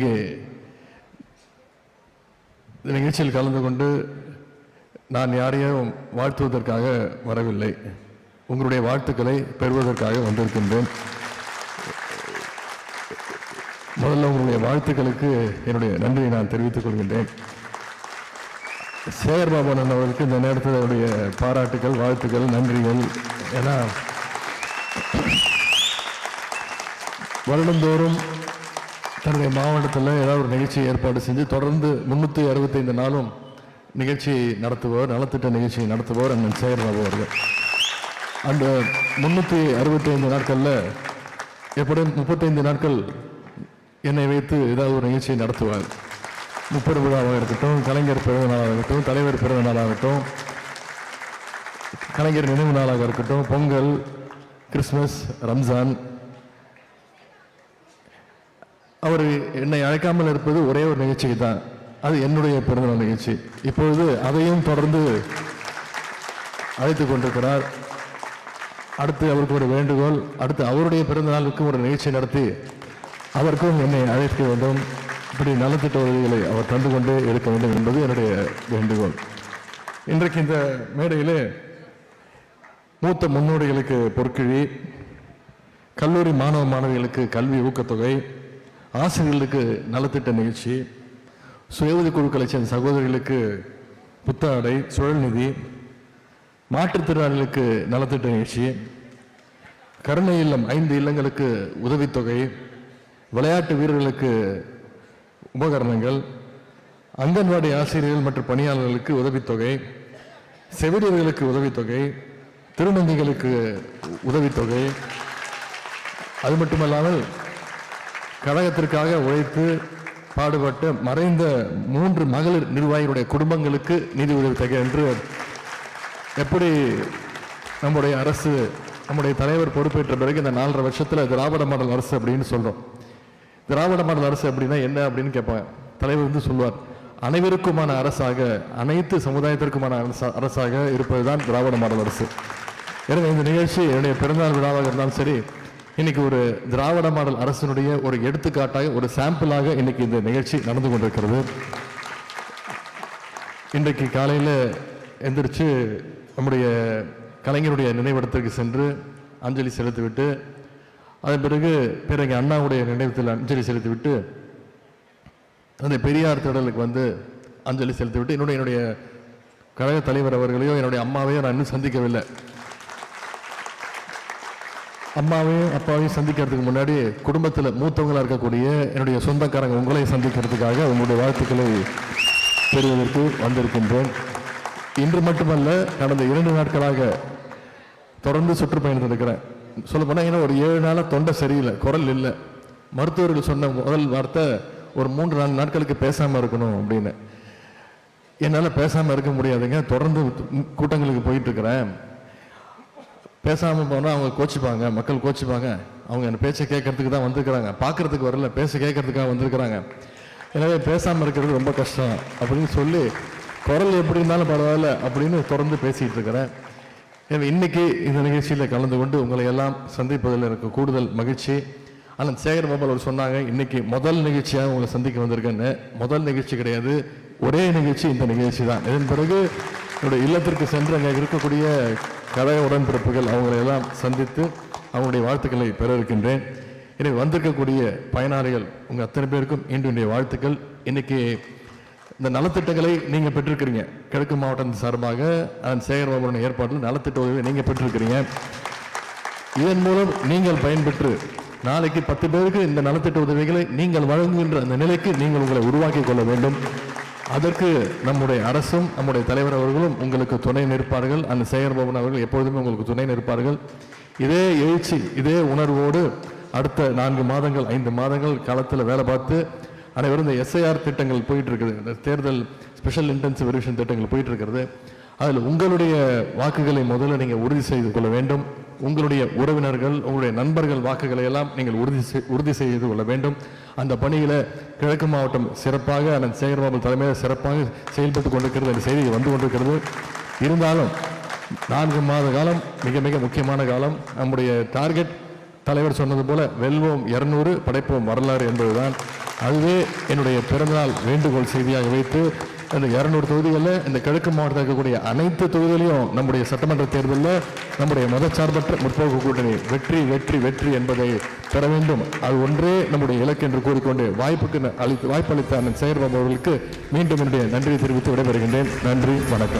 இன்னைக்கு இந்த நிகழ்ச்சியில் கலந்து கொண்டு நான் யாரையும் வாழ்த்துவதற்காக வரவில்லை. உங்களுடைய வாழ்த்துக்களை பெறுவதற்காக வந்திருக்கின்றேன். முதல்ல உங்களுடைய வாழ்த்துக்களுக்கு என்னுடைய நன்றியை நான் தெரிவித்துக் கொள்கின்றேன். சேகர் பாபன் அவர்களுக்கு இந்த நேரத்தில் என்னுடைய பாராட்டுகள் வாழ்த்துக்கள் நன்றிகள் ஏன்னா வருடந்தோறும் தன்னுடைய மாவட்டத்தில் ஏதாவது ஒரு நிகழ்ச்சி ஏற்பாடு செஞ்சு தொடர்ந்து முன்னூற்றி அறுபத்தைந்து நாளும் நிகழ்ச்சி நடத்துபவர் நலத்திட்ட நிகழ்ச்சி நடத்துபவர் அண்ணன் சேகர் அவர்கள். அந்த முன்னூற்றி அறுபத்தைந்து நாட்களில் எப்படியும் முப்பத்தைந்து நாட்கள் என்னை வைத்து ஏதாவது ஒரு நிகழ்ச்சியை நடத்துவார். முப்பது விழாவாக இருக்கட்டும் கலைஞர் பிறந்த நாளாக இருக்கட்டும் தலைவர் பிறந்த நாளாகட்டும் கலைஞர் நினைவு நாளாக இருக்கட்டும் பொங்கல் கிறிஸ்மஸ் ரம்ஜான் அவர் என்னை அழைக்காமல் இருப்பது ஒரே ஒரு நிகழ்ச்சிக்கு தான். அது என்னுடைய பிறந்தநாள் நிகழ்ச்சி. இப்பொழுது அதையும் தொடர்ந்து அழைத்து கொண்டிருக்கிறார். அடுத்து அவருக்கு ஒரு வேண்டுகோள் அடுத்து அவருடைய பிறந்தநாளுக்கு ஒரு நிகழ்ச்சி நடத்தி அவருக்கும் என்னை அழைக்க வேண்டும். இப்படி நலத்திட்ட உதவிகளை அவர் தந்து கொண்டே எடுக்க வேண்டும் என்பது என்னுடைய வேண்டுகோள். இன்றைக்கு இந்த மேடையிலே மூத்த முன்னோடிகளுக்கு பொற்கிழி கல்லூரி மாணவ மாணவிகளுக்கு கல்வி ஊக்கத்தொகை ஆசிரியர்களுக்கு நலத்திட்ட நிகழ்ச்சி சுய உதவி குழுக்களை சேர்ந்த சகோதரிகளுக்கு புத்தாடை சுழல் நிதி மாற்றுத்திறனாளிகளுக்கு நலத்திட்ட நிகழ்ச்சி கருணை இல்லம் ஐந்து இல்லங்களுக்கு உதவித்தொகை விளையாட்டு வீரர்களுக்கு உபகரணங்கள் அங்கன்வாடி ஆசிரியர்கள் மற்றும் பணியாளர்களுக்கு உதவித்தொகை செவிலியர்களுக்கு உதவித்தொகை திருநங்கைகளுக்கு உதவித்தொகை. அது மட்டுமல்லாமல் கழகத்திற்காக உழைத்து பாடுபட்ட மறைந்த மூன்று மகளிர் நிர்வாகிகளுடைய குடும்பங்களுக்கு நிதி உதவி தகை என்று எப்படி நம்முடைய அரசு நம்முடைய தலைவர் பொறுப்பேற்ற பிறகு இந்த நாலரை வருஷத்தில் திராவிட மாடல் அரசு அப்படின்னு சொல்கிறோம் திராவிட மாடல் அரசு அப்படின்னா என்ன அப்படின்னு கேட்பாங்க. தலைவர் வந்து சொல்லுவார் அனைவருக்குமான அரசாக அனைத்து சமுதாயத்திற்குமான அரசாக அரசாக இருப்பதுதான் திராவிட மாடல் அரசு. எனவே இந்த நிகழ்ச்சி என்னுடைய பிறந்தநாள் விழாவாக இருந்தாலும் சரி இன்னைக்கு ஒரு திராவிட மாடல் அரசினுடைய ஒரு எடுத்துக்காட்டாக ஒரு சாம்பிளாக இன்னைக்கு இந்த நிகழ்ச்சி நடந்து கொண்டிருக்கிறது. இன்றைக்கு காலையில் எந்திரிச்சு நம்முடைய கலைஞருடைய நினைவிடத்திற்கு சென்று அஞ்சலி செலுத்திவிட்டு அதன் பிறகு பிறகு அண்ணாவுடைய நினைவத்தில் அஞ்சலி செலுத்திவிட்டு அந்த பெரியார் திடலுக்கு வந்து அஞ்சலி செலுத்திவிட்டு என்னுடைய என்னுடைய கழக தலைவர் அவர்களையோ என்னுடைய அம்மாவையோ நான் இன்னும் சந்திக்கவில்லை. அம்மாவையும் அப்பாவையும் சந்திக்கிறதுக்கு முன்னாடி குடும்பத்தில் மூத்தவங்களாக இருக்கக்கூடிய என்னுடைய சொந்தக்காரங்க உங்களை சந்திக்கிறதுக்காக உங்களுடைய வாழ்த்துக்களை பெறுவதற்கு வந்திருக்கின்றேன். இன்று மட்டுமல்ல கடந்த இரண்டு நாட்களாக தொடர்ந்து சுற்றுப்பயணத்தில் இருக்கிறேன் சொல்ல போனால் ஒரு ஏழு நாளாக தொண்டை சரியில்லை குரல் இல்லை. மருத்துவர்கள் சொன்ன முதல் வார்த்தை ஒரு மூன்று நாலு நாட்களுக்கு பேசாமல் இருக்கணும் அப்படின்னு. என்னால் பேசாமல் இருக்க முடியாதுங்க. தொடர்ந்து கூட்டங்களுக்கு போயிட்டு இருக்கிறேன். பேசாமல் போனால் அவங்க கோச்சிப்பாங்க மக்கள் கோச்சிப்பாங்க. அவங்க என் பேச்சை கேட்கறதுக்கு தான் வந்திருக்கிறாங்க. பார்க்கறதுக்கு வரல பேச கேட்கறதுக்காக வந்திருக்கிறாங்க. எனவே பேசாமல் இருக்கிறது ரொம்ப கஷ்டம் அப்படின்னு சொல்லி குரல் எப்படி இருந்தாலும் பரவாயில்ல அப்படின்னு தொடர்ந்து பேசிகிட்டு இருக்கிறேன். எனவே இன்னைக்கு இந்த நிகழ்ச்சியில் கலந்து கொண்டு உங்களை எல்லாம் சந்திப்பதில் எனக்கு கூடுதல் மகிழ்ச்சி. ஆனால் சேகர் பாபால் அவர் சொன்னாங்க இன்னைக்கு முதல் நிகழ்ச்சியாக உங்களை சந்திக்க வந்திருக்கேன்னு. முதல் நிகழ்ச்சி கிடையாது ஒரே நிகழ்ச்சி இந்த நிகழ்ச்சி தான். இதன் பிறகு என்னுடைய இல்லத்திற்கு சென்று அங்கே இருக்கக்கூடிய கழக உடன்பிறப்புகள் அவங்களையெல்லாம் சந்தித்து அவங்களுடைய வாழ்த்துக்களை பெற இருக்கின்றேன் எனவே வந்திருக்கக்கூடிய பயனாளிகள் உங்கள் அத்தனை பேருக்கும் என்னுடைய வாழ்த்துக்கள். இன்றைக்கி இந்த நலத்திட்டங்களை நீங்கள் பெற்றிருக்கிறீங்க. கிழக்கு மாவட்டம் சார்பாக அதன் சேகர் ஏற்பாட்டில் நலத்திட்ட உதவியை நீங்கள் பெற்றிருக்கிறீங்க. இதன் மூலம் நீங்கள் பயன்பெற்று நாளைக்கு பத்து பேருக்கு இந்த நலத்திட்ட உதவிகளை நீங்கள் வழங்குகின்ற அந்த நிலைக்கு நீங்கள் உங்களை உருவாக்கி கொள்ள வேண்டும். அதற்கு நம்முடைய அரசும் நம்முடைய தலைவர் அவர்களும் உங்களுக்கு துணை நிற்பார்கள். அந்த சேகர்பாபன் அவர்கள் எப்பொழுதுமே உங்களுக்கு துணை நிற்பார்கள். இதே எழுச்சி இதே உணர்வோடு அடுத்த நான்கு மாதங்கள் ஐந்து மாதங்கள் காலத்தில் வேலை பார்த்து அனைவரும் இந்த எஸ்ஐஆர் திட்டங்கள் போயிட்டு இருக்குது இந்த தேர்தல் ஸ்பெஷல் இன்டென்சிவ் ரிவிஷன் திட்டங்கள் போயிட்டு இருக்கிறது அதில் உங்களுடைய வாக்குகளை முதல்ல நீங்கள் உறுதி செய்து கொள்ள வேண்டும். உங்களுடைய உறவினர்கள் உங்களுடைய நண்பர்கள் வாக்குகளை எல்லாம் நீங்கள் உறுதி செய்- உறுதி செய்து கொள்ள வேண்டும். அந்த பணியில் கிழக்கு மாவட்டம் சிறப்பாக அண்ணன் சேகர்பாபு தலைமையில் சிறப்பாக செயல்பட்டு கொண்டிருக்கிறது அந்த செய்தி வந்து கொண்டிருக்கிறது. இருந்தாலும் நான்கு மாத காலம் மிக மிக முக்கியமான காலம். நம்முடைய டார்கெட் தலைவர் சொன்னது போல வெல்வோம் இரநூறு படைப்போம் வரலாறு என்பதுதான். அதுவே என்னுடைய பிறந்தநாள் வேண்டுகோள் செய்தியாக வைத்து இந்த இரநூறு தொகுதிகளில் இந்த கிழக்கு மாவட்டத்தில் இருக்கக்கூடிய அனைத்து தொகுதிகளையும் நம்முடைய சட்டமன்ற தேர்தலில் நம்முடைய மதச்சார்பற்ற முற்போக்கு கூட்டணி வெற்றி வெற்றி வெற்றி என்பதை பெற வேண்டும். அது ஒன்றே நம்முடைய இலக்கு என்று கூறிக்கொண்டு வாய்ப்புக்கு அளித்து வாய்ப்பளித்த அண்ணன் செயற்பாடு அவர்களுக்கு மீண்டும் என்னுடைய நன்றியை தெரிவித்து விடைபெறுகின்றேன். நன்றி வணக்கம்.